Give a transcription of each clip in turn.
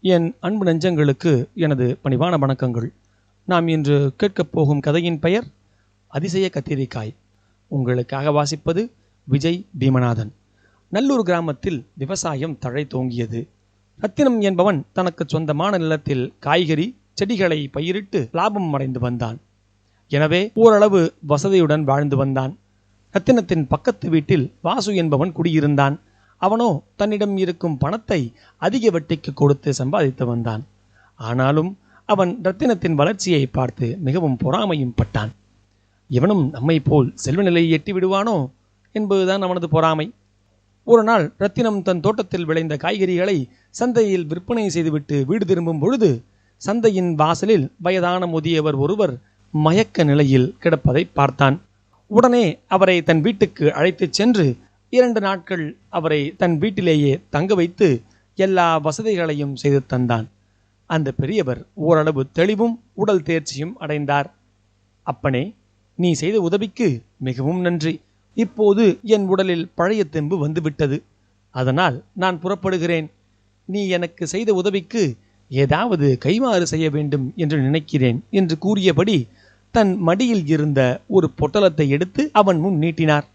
என் அன்பு நெஞ்சங்களுக்கு எனது பணிவான வணக்கங்கள். நாம் இன்று கேட்கப் போகும் கதையின் பெயர் அதிசய கத்திரிக்காய். உங்களுக்காக வாசிப்பது விஜய் பீமநாதன். நல்லூர் கிராமத்தில் விவசாயம் தழை தோங்கியது. ரத்தினம் என்பவன் தனக்கு சொந்தமான நிலத்தில் காய்கறி செடிகளை பயிரிட்டு லாபம் அடைந்து வந்தான். எனவே ஓரளவு வசதியுடன் வாழ்ந்து வந்தான். ரத்தினத்தின் பக்கத்து வீட்டில் வாசு என்பவன் குடியிருந்தான். அவனோ தன்னிடம் இருக்கும் பணத்தை அதிக வட்டிக்கு கொடுத்து சம்பாதித்து வந்தான். ஆனாலும் அவன் ரத்தினத்தின் வளர்ச்சியை பார்த்து மிகவும் பொறாமையும் பட்டான். இவனும் நம்மை போல் செல்வ நிலையை எட்டி விடுவானோ? என்பதுதான் அவனது பொறாமை. ஒரு நாள் ரத்தினம் தன் தோட்டத்தில் விளைந்த காய்கறிகளை சந்தையில் விற்பனை செய்துவிட்டு வீடு திரும்பும் பொழுது சந்தையின் வாசலில் வயதான முதியவர் ஒருவர் மயக்க நிலையில் கிடப்பதை பார்த்தான். உடனே அவரை தன் வீட்டுக்கு அழைத்துச் சென்று இரண்டு நாட்கள் அவரை தன் வீட்டிலேயே தங்க வைத்து எல்லா வசதிகளையும் செய்து தந்தான். அந்த பெரியவர் ஓரளவு தெளிவும் உடல் தேர்ச்சியும் அடைந்தார். அப்பனே நீ செய்த உதவிக்கு மிகவும் நன்றி. இப்போது என் உடலில் பழைய தெம்பு வந்துவிட்டது. அதனால் நான் புறப்படுகிறேன். நீ எனக்கு செய்த உதவிக்கு ஏதாவது கைமாறு செய்ய வேண்டும் என்று நினைக்கிறேன் என்று கூறியபடி தன் மடியில் இருந்த ஒரு பொட்டலத்தை எடுத்து அவன் முன் நீட்டினார்.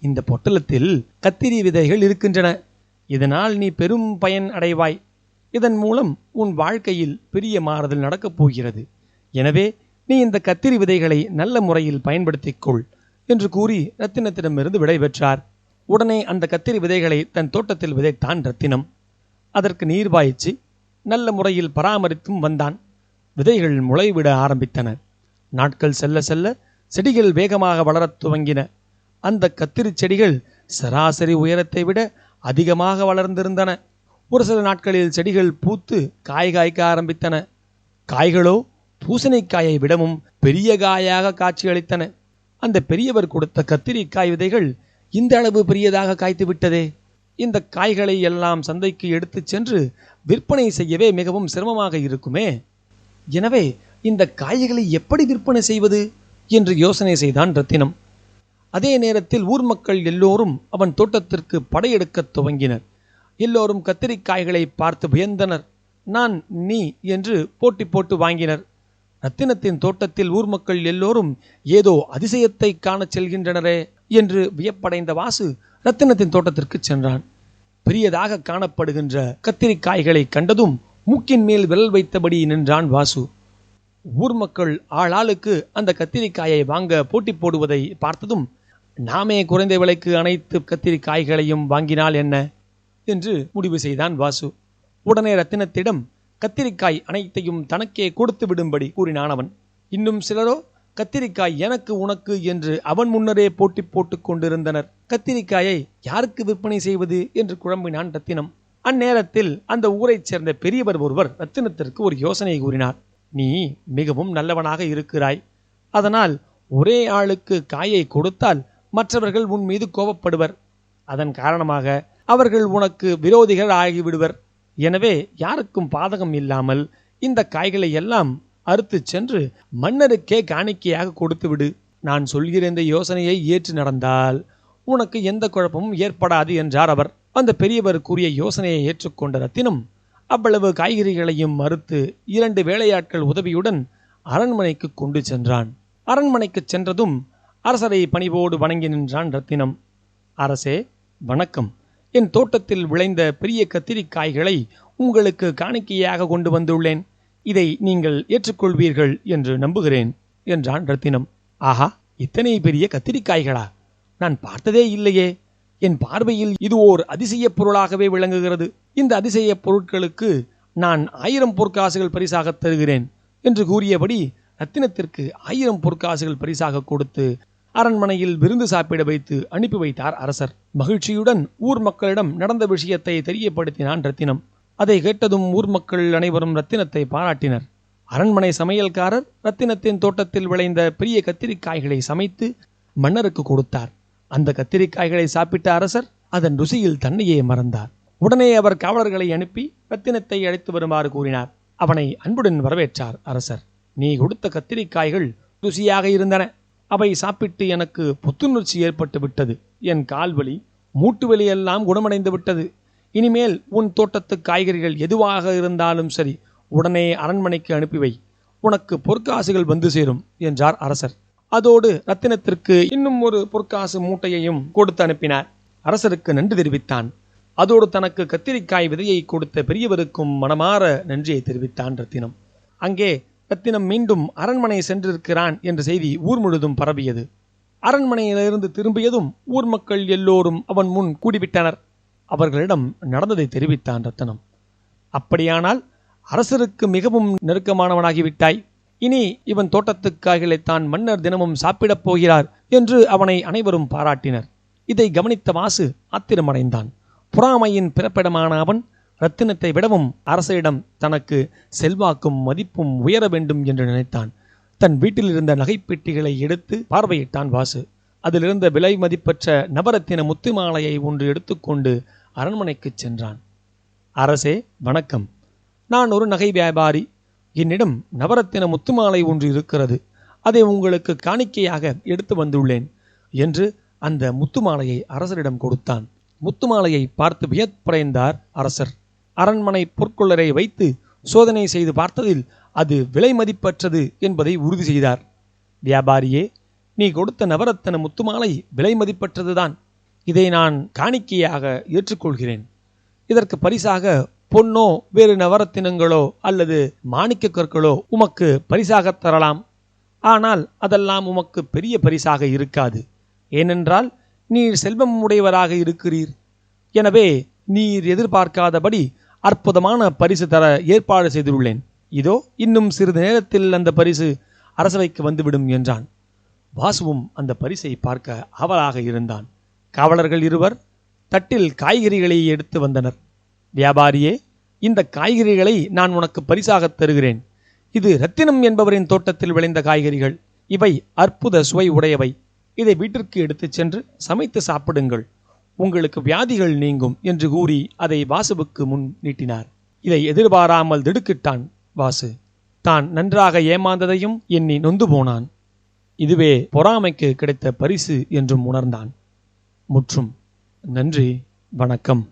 இந்த பொட்டலத்தில் கத்திரி விதைகள் இருக்கின்றன. இதனால் நீ பெரும் பயன் அடைவாய். இதன் மூலம் உன் வாழ்க்கையில் பெரிய மாறுதல் நடக்கப் போகிறது. எனவே நீ இந்த கத்திரி விதைகளை நல்ல முறையில் பயன்படுத்திக் கொள் என்று கூறி ரத்தினத்திடமிருந்து விடைபெற்றார் உடனே அந்த கத்திரி விதைகளை தன் தோட்டத்தில் விதைத்தான் ரத்தினம். அதற்கு நீர் பாய்ச்சி நல்ல முறையில் பராமரித்தும் வந்தான். விதைகள் முளைவிட ஆரம்பித்தன. நாட்கள் செல்ல செல்ல செடிகள் வேகமாக வளரத் துவங்கின. அந்த கத்திரி செடிகள் சராசரி உயரத்தை விட அதிகமாக வளர்ந்திருந்தன. ஒரு சில நாட்களில் செடிகள் பூத்து காய் காய்க்க ஆரம்பித்தன. காய்களோ பூசணிக்காயை விடவும் பெரிய காயாக காட்சியளித்தன. அந்த பெரியவர் கொடுத்த கத்திரிக்காய் விதைகள் இந்த அளவு பெரியதாக காய்த்து விட்டதே. இந்த காய்களை எல்லாம் சந்தைக்கு எடுத்துச் சென்று விற்பனை செய்யவே மிகவும் சிரமமாக இருக்குமே. எனவே இந்த காய்களை எப்படி விற்பனை செய்வது? என்று யோசனை செய்தான் ரத்தினம். அதே நேரத்தில் ஊர் மக்கள் எல்லோரும் அவன் தோட்டத்திற்கு படையெடுக்கத் துவங்கினர். எல்லோரும் கத்திரிக்காய்களை பார்த்து வியந்தனர். நான் நீ என்று போட்டி போட்டு வாங்கினர். ரத்தினத்தின் தோட்டத்தில் ஊர் மக்கள் எல்லோரும் ஏதோ அதிசயத்தை காணச் செல்கின்றனரே என்று வியப்படைந்த வாசு ரத்தினத்தின் தோட்டத்திற்கு சென்றான். பெரியதாக காணப்படுகின்ற கத்திரிக்காய்களை கண்டதும் மூக்கின் மேல் விரல் வைத்தபடி நின்றான் வாசு. ஊர் மக்கள் ஆளாளுக்கு அந்த கத்திரிக்காயை வாங்க போட்டி போடுவதை பார்த்ததும் நாமே குறைந்த விலைக்கு அனைத்து கத்திரிக்காய்களையும் வாங்கினால் என்ன? என்று முடிவு செய்தான் வாசு. உடனே ரத்தினத்திடம் கத்திரிக்காய் அனைத்தையும் தனக்கே கொடுத்து விடும்படி கூறினான் அவன். இன்னும் சிலரோ கத்திரிக்காய் எனக்கு உனக்கு என்று அவன் முன்னரே போட்டி போட்டுக் கொண்டிருந்தனர். கத்திரிக்காயை யாருக்கு விற்பனை செய்வது? என்று குழம்பினான் ரத்தினம். அந்நேரத்தில் அந்த ஊரைச் சேர்ந்த பெரியவர் ஒருவர் ரத்தினத்திற்கு ஒரு யோசனை கூறினார். நீ மிகவும் நல்லவனாக இருக்கிறாய். அதனால் ஒரே ஆளுக்கு காயை கொடுத்தால் மற்றவர்கள் உன் மீது கோபப்படுவர். அதன் காரணமாக அவர்கள் உனக்கு விரோதிகள் ஆகிவிடுவர். எனவே யாருக்கும் பாதகம் இல்லாமல் இந்த காய்களை எல்லாம் அறுத்துச் சென்று மன்னருக்கே காணிக்கையாக கொடுத்து விடு நான் சொல்கிற இந்த யோசனையை ஏற்று நடந்தால் உனக்கு எந்த குழப்பமும் ஏற்படாது என்றார் அவர். அந்த பெரியவர் கூறிய யோசனையை ஏற்றுக்கொண்ட ரத்தினம் அவ்வளவு காய்கறிகளையும் மறுத்து இரண்டு வேலையாட்கள் உதவியுடன் அரண்மனைக்கு கொண்டு சென்றான். அரண்மனைக்கு சென்றதும் அரசரை பணிவோடு வணங்கி நின்றான் ரத்தினம். அரசே வணக்கம். என் தோட்டத்தில் விளைந்த பெரிய கத்திரிக்காய்களை உங்களுக்கு காணிக்கையாக கொண்டு வந்துள்ளேன். இதை நீங்கள் ஏற்றுக்கொள்வீர்கள் என்று நம்புகிறேன் என்றான் ரத்தினம். ஆஹா இத்தனை பெரிய கத்திரிக்காய்களா? நான் பார்த்ததே இல்லையே. என் பார்வையில் இது ஓர் அதிசய பொருளாகவே விளங்குகிறது. இந்த அதிசய பொருட்களுக்கு நான் ஆயிரம் பொற்காசுகள் பரிசாக தருகிறேன் என்று கூறியபடி ரத்தினத்திற்கு ஆயிரம் பொற்காசுகள் பரிசாக கொடுத்து அரண்மனையில் விருந்து சாப்பிட வைத்து அனுப்பி வைத்தார் அரசர். மகிழ்ச்சியுடன் ஊர் மக்களிடம் நடந்த விஷயத்தை தெரியப்படுத்தினான் ரத்தினம். அதை கேட்டதும் ஊர் மக்கள் அனைவரும் ரத்தினத்தை பாராட்டினர். அரண்மனை சமையல்காரர் ரத்தினத்தின் தோட்டத்தில் விளைந்த பெரிய கத்திரிக்காய்களை சமைத்து மன்னருக்கு கொடுத்தார். அந்த கத்திரிக்காய்களை சாப்பிட்ட அரசர் அதன் ருசியில் தன்னையே மறந்தார். உடனே அவர் காவலர்களை அனுப்பி ரத்தினத்தை அழைத்து வருமாறு கூறினார். அவனை அன்புடன் வரவேற்றார் அரசர். நீ கொடுத்த கத்திரிக்காய்கள் ருசியாக இருந்தன. அவை சாப்பிட்டு எனக்கு புத்துணர்ச்சி ஏற்பட்டு விட்டது. என் கால்வலி மூட்டு வலியெல்லாம் குணமடைந்து விட்டது. இனிமேல் உன் தோட்டத்து காய்கறிகள் எதுவாக இருந்தாலும் சரி உடனே அரண்மனைக்கு அனுப்பி வை உனக்கு பொற்காசுகள் வந்து சேரும் என்றார் அரசர். அதோடு ரத்தினத்திற்கு இன்னும் ஒரு பொற்காசு மூட்டையையும் கொடுத்து அனுப்பினார். அரசருக்கு நன்றி தெரிவித்தான். அதோடு தனக்கு கத்திரிக்காய் விதையை கொடுத்த பெரியவருக்கும் மனமாற நன்றியை தெரிவித்தான் ரத்தினம். அங்கே ரத்தினம் மீண்டும் அரண்மனை சென்றிருக்கிறான் என்ற செய்தி ஊர் முழுதும் பரவியது. அரண்மனையிலிருந்து திரும்பியதும் ஊர் மக்கள் எல்லோரும் அவன் முன் கூடிவிட்டனர். அவர்களிடம் நடந்ததை தெரிவித்தான் ரத்தனம். அப்படியானால் அரசருக்கு மிகவும் நெருக்கமானவனாகிவிட்டாய். இனி இவன் தோட்டத்துக் காய்களைத்தான் மன்னர் தினமும் சாப்பிடப் போகிறார் என்று அவனை அனைவரும் பாராட்டினர். இதை கவனித்த வாசு ஆத்திரமடைந்தான். புறாமையின் பிறப்பிடமான அவன் ரத்தினத்தை விடவும் அரசரிடம் தனக்கு செல்வாக்கும் மதிப்பும் உயர வேண்டும் என்று நினைத்தான். தன் வீட்டில் இருந்த நகைப்பெட்டிகளை எடுத்து பார்வையிட்டான் வாசு. அதிலிருந்த விலை மதிப்பற்ற நவரத்தின முத்து மாலையை ஒன்று எடுத்துக்கொண்டு அரண்மனைக்குச் சென்றான். அரசே வணக்கம். நான் ஒரு நகை வியாபாரி. என்னிடம் நவரத்தின முத்துமாலை ஒன்று இருக்கிறது. அதை உங்களுக்கு காணிக்கையாக எடுத்து வந்துள்ளேன் என்று அந்த முத்துமாலையை அரசரிடம் கொடுத்தான். முத்துமாலையை பார்த்து வியப்படைந்தார் அரசர். அரண்மனை பொற்கொள்ளரை வைத்து சோதனை செய்து பார்த்ததில் அது விலை மதிப்பற்றது என்பதை உறுதி செய்தார். வியாபாரியே நீ கொடுத்த நவரத்தன முத்துமாலை விலை மதிப்பற்றதுதான். இதை நான் காணிக்கையாக ஏற்றுக்கொள்கிறேன். இதற்கு பரிசாக பொன்னோ வேறு நவரத்தினங்களோ அல்லது மாணிக்க கற்களோ உமக்கு பரிசாக தரலாம். ஆனால் அதெல்லாம் உமக்கு பெரிய பரிசாக இருக்காது. ஏனென்றால் நீர் செல்வம் உடையவராக இருக்கிறீர். எனவே நீர் எதிர்பார்க்காதபடி அற்புதமான பரிசு தர ஏற்பாடு செய்துள்ளேன். இதோ இன்னும் சிறிது நேரத்தில் அந்த பரிசு அரசவைக்கு வந்துவிடும் என்றான். வாசுவும் அந்த பரிசை பார்க்க ஆவலாக இருந்தான். காவலர்கள் இருவர் தட்டில் காய்கறிகளை எடுத்து வந்தனர். வியாபாரியே இந்த காய்கறிகளை நான் உனக்கு பரிசாகத் தருகிறேன். இது ரத்தினம் என்பவரின் தோட்டத்தில் விளைந்த காய்கறிகள். இவை அற்புத சுவை உடையவை. இதை வீட்டிற்கு எடுத்துச் சென்று சமைத்து சாப்பிடுங்கள். உங்களுக்கு வியாதிகள் நீங்கும் என்று கூறி அதை வாசுவுக்கு முன் நீட்டினார். இதை எதிர்பாராமல் திடுக்கிட்டான் வாசு. தான் நன்றாக ஏமாந்ததையும் எண்ணி நொந்து போனான். இதுவே பொறாமைக்கு கிடைத்த பரிசு என்றும் உணர்ந்தான். முற்றும். நன்றி. வணக்கம்.